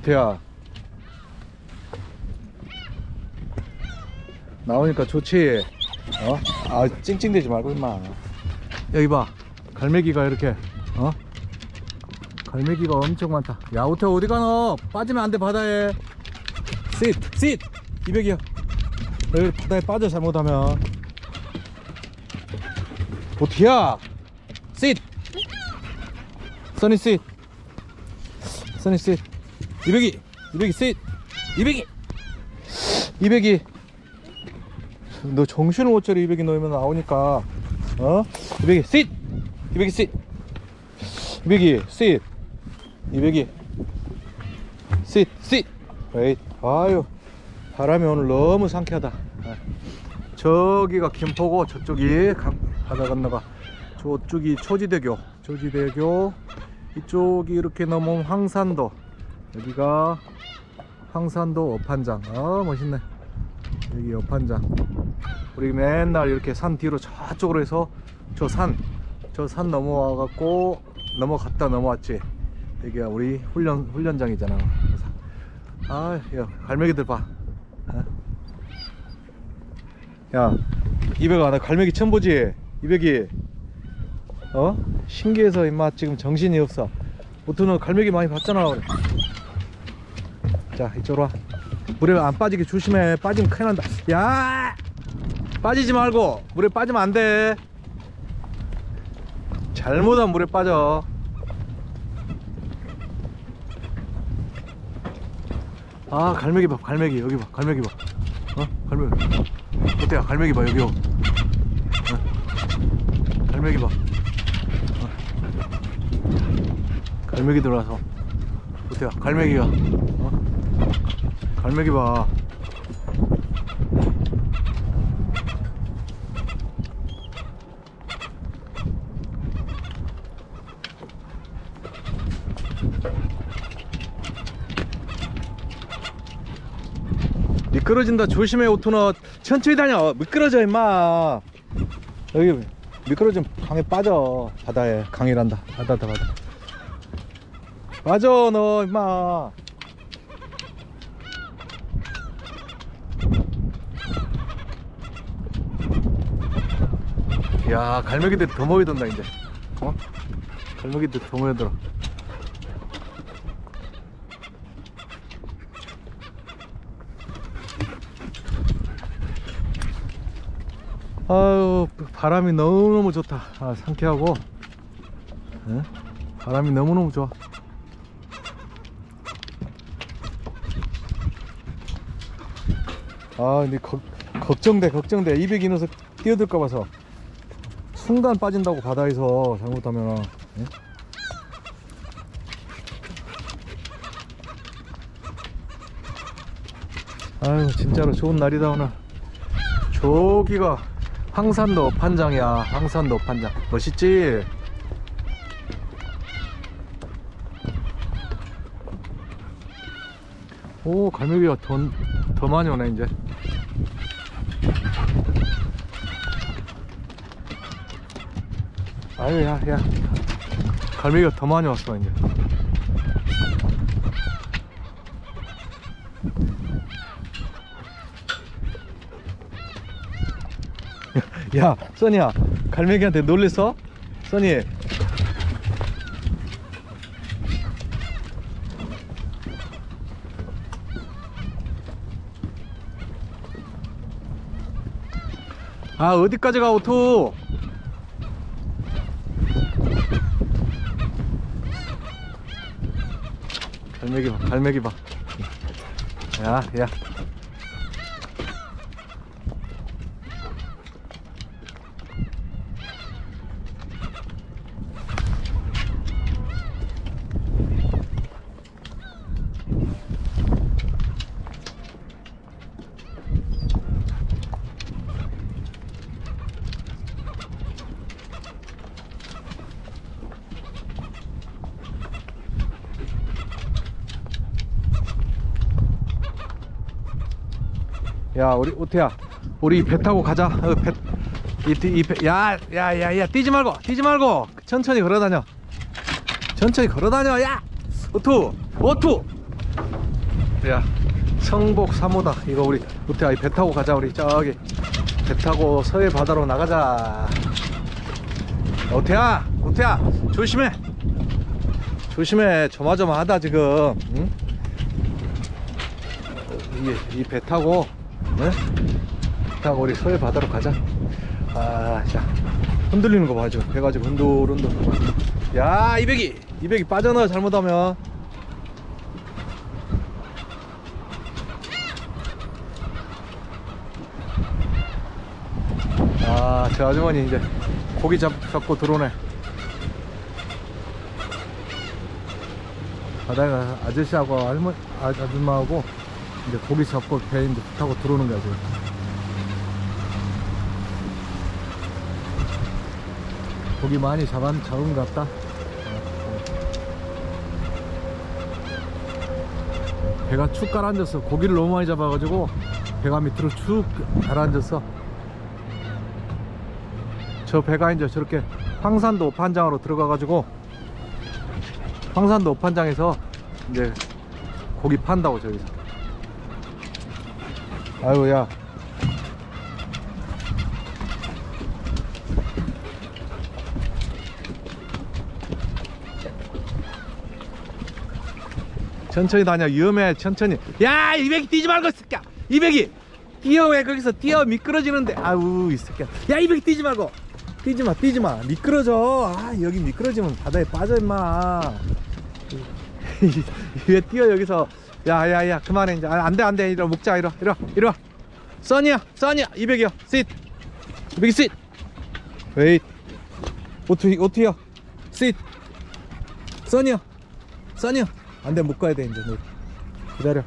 우태야 나오니까 좋지 어? 아 찡찡대지 말고 임마 여기 봐 갈매기가 이렇게 어? 갈매기가 엄청 많다 야 우태 어디 가너 빠지면 안 돼 바다에 쉿! 쉿! 이백이야 여기 바다에 빠져 잘못하면 우태야 쉿! 써니 쉿! 써니 쉿! 이백이! 이백이 쉿! 이백이! 이백이! 너 정신을 못 차려 이백이 넣으면 나오니까 어? 이백이 쉿! 이백이 쉿! 이백이 쉿! 이백이 쉿! 쉿! 에이 아유 바람이 오늘 너무 상쾌하다 아, 저기가 김포고 저쪽이 강- 바다 건너가 저쪽이 초지대교 초지대교 이쪽이 이렇게 넘으면 황산도 여기가 황산도 어판장 아 멋있네 여기 어판장 우리 맨날 이렇게 산 뒤로 저쪽으로 해서 저 산 저 산 넘어와 갖고 넘어갔다 넘어왔지 여기가 우리 훈련 훈련장이잖아 아, 야, 갈매기들 봐. 어? 야, 이백아, 나 갈매기 처음 보지? 이백이. 어? 신기해서 임마 지금 정신이 없어. 보통 너 갈매기 많이 봤잖아. 자, 이쪽으로 와. 물에 안 빠지게 조심해. 빠지면 큰일 난다. 야! 빠지지 말고. 물에 빠지면 안 돼. 잘못하면 물에 빠져. 아 갈매기 봐 갈매기 여기 봐 갈매기 봐 어? 갈매기 어때야 갈매기 봐 여기 어? 갈매기 봐 어? 갈매기 들어와서 어때야 갈매기가 어? 갈매기 봐. 미끄러진다. 조심해 오토너. 천천히 다녀. 미끄러져 임마. 여기 미끄러지면 강에 빠져. 바다에 강이란다. 바다다 바다. 빠져 너 임마 야 갈매기들 더 모여든다 이제. 어? 갈매기들 더 모여들어. 아유 바람이 너무너무 좋다. 아, 상쾌하고. 예? 바람이 너무너무 좋아. 아 근데 걱- 걱정돼 걱정돼. 200 인어서 뛰어들까 봐서 순간 빠진다고 바다에서 잘못하면 예? 아유 진짜로 좋은 날이다 오늘. 저기가 황산도 판장이야. 황산도 판장. 멋있지? 오 갈매기가 더, 더 많이 오네 이제 아유 야야 갈매기가 더 많이 왔어 이제 야, 써니야, 갈매기한테 놀랬어? 써니. 아, 어디까지 가, 오토? 갈매기 봐, 갈매기 봐. 야, 야. 야 우리 오태야 우리 배 타고 가자. 어, 배, 이, 이, 이 배, 야, 야, 야, 야, 뛰지 말고, 뛰지 말고, 천천히 걸어 다녀. 천천히 걸어 다녀, 야! 오투, 오투, 야 성복 3호다. 이거 우리 우태야 배 타고 가자 우리. 저기 배 타고 서해 바다로 나가자. 우태야 우태야 조심해. 조심해. 조마조마하다 지금. 응? 이배 타고 네? 배 타고 우리 서해 바다로 가자. 아자 흔들리는 거 봐줘. 해가지고 흔들 흔들. 야 이백이! 이백이 빠져나와 잘못하면. 아, 저 아주머니 이제 고기 잡, 잡고 들어오네. 바다가 아저씨하고 할머, 아, 아줌마하고 이제 고기 잡고 배 이제 타고 들어오는 거야, 지금. 고기 많이 잡은, 잡은 것 같다. 배가 축 가라앉았어. 고기를 너무 많이 잡아가지고 배가 밑으로 축 가라앉았어. 저 배가 이제 저렇게 황산도 오판장으로 들어가가지고 황산도 오판장에서 이제 고기 판다고 저기서 아유 야. 천천히 다녀. 위험해. 천천히. 야 이백이 뛰지 말고 이 새끼야. 이백이. 뛰어 왜 거기서 뛰어? 미끄러지는데. 아우 이 새끼야. 야 이백이 뛰지 말고. 뛰지 마 뛰지 마. 미끄러져. 아 여기 미끄러지면 바다에 빠져 임마. 왜 뛰어 여기서 야야야 그만해 이제. 아, 안돼 안돼. 이리 와 먹자 이리 와 이리 와 이리 와. 써니야 써니야. 이백이요. 쉿 이백이 쉿 웨이 오투 오투요? 쉿 써니야 써니야 안돼 못 가야 돼 이제. 너 기다려